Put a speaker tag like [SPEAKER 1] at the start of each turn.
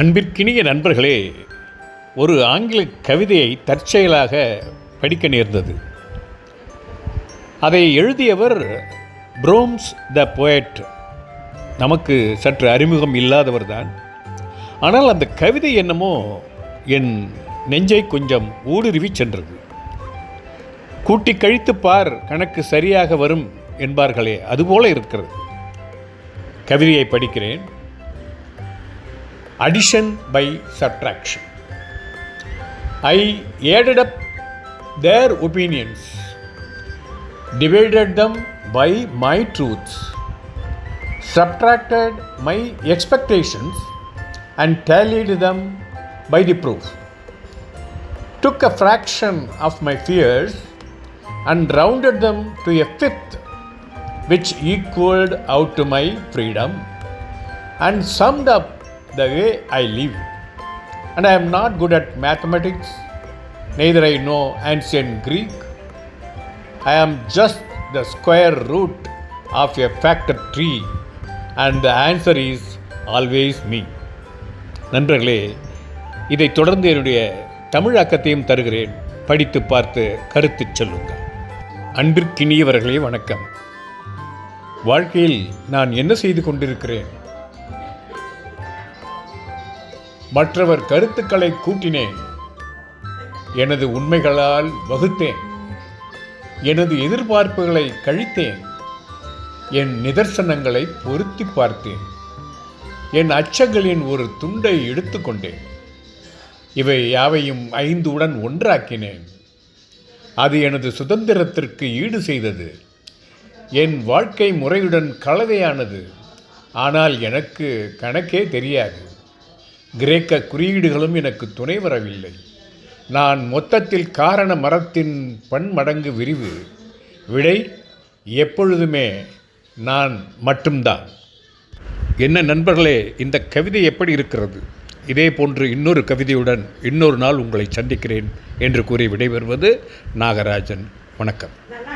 [SPEAKER 1] அன்பிற்கினிய நண்பர்களே ஒரு ஆங்கில கவிதையை தற்செயலாக படிக்க நேர்ந்தது. அதை எழுதியவர் ப்ரோம்ஸ் த போயட். நமக்கு சற்று அறிமுகம் இல்லாதவர் தான். ஆனால் அந்த கவிதை என்னமோ என் நெஞ்சை கொஞ்சம் ஊடுருவி சென்றது. கூட்டி கழித்து பார் கணக்கு சரியாக வரும் என்பார்களே அதுபோல இருக்கிறது. கவிதையை படிக்கிறேன். Addition by subtraction. I added up their opinions, divided them by my truths, subtracted my expectations, and tallied them by the proof. Took a fraction of my fears and rounded them to a fifth, which equaled out to my freedom and summed up the way I live. And I am not good at mathematics, neither I know ancient Greek. I am just the square root of a factor tree, and the answer is always me. நண்பர்களே இதைத் தொடர்ந்து என்னுடைய தமிழாக்கத்தையும் தருகிறேன் படித்து பார்த்து கருத்து சொல்லுங்கள் அன்பிற்கினியவர்களே வணக்கம் வாழ்க்கையில் நான் என்ன செய்து கொண்டிருக்கிறேன் மற்றவர் கருத்துக்களை கூட்டினேன். எனது உண்மைகளால் வகுத்தேன். எனது எதிர்பார்ப்புகளை கழித்தேன். என் நிதர்சனங்களை பொருத்தி பார்த்தேன். என் அச்சங்களின் ஒரு துண்டை எடுத்துக்கொண்டேன் இவை யாவையும் ஐந்துடன் ஒன்றாக்கினேன். அது எனது சுதந்திரத்திற்கு ஈடு செய்தது. என் வாழ்க்கை முறையுடன் கலவையானது. ஆனால் எனக்கு கணக்கே தெரியாது. கிரேக்க குறியீடுகளும் எனக்கு துணை வரவில்லை. நான் மொத்தத்தில் காரண மரத்தின் பன்மடங்கு விரிவு விடை எப்பொழுதுமே நான் மட்டும்தான். என்ன நண்பர்களே இந்த கவிதை எப்படி இருக்கிறது? இதே போன்று இன்னொரு கவிதையுடன் இன்னொரு நாள் உங்களை சந்திக்கிறேன் என்று கூறி விடைபெறுவது நாகராஜன். வணக்கம்.
[SPEAKER 2] நல்லா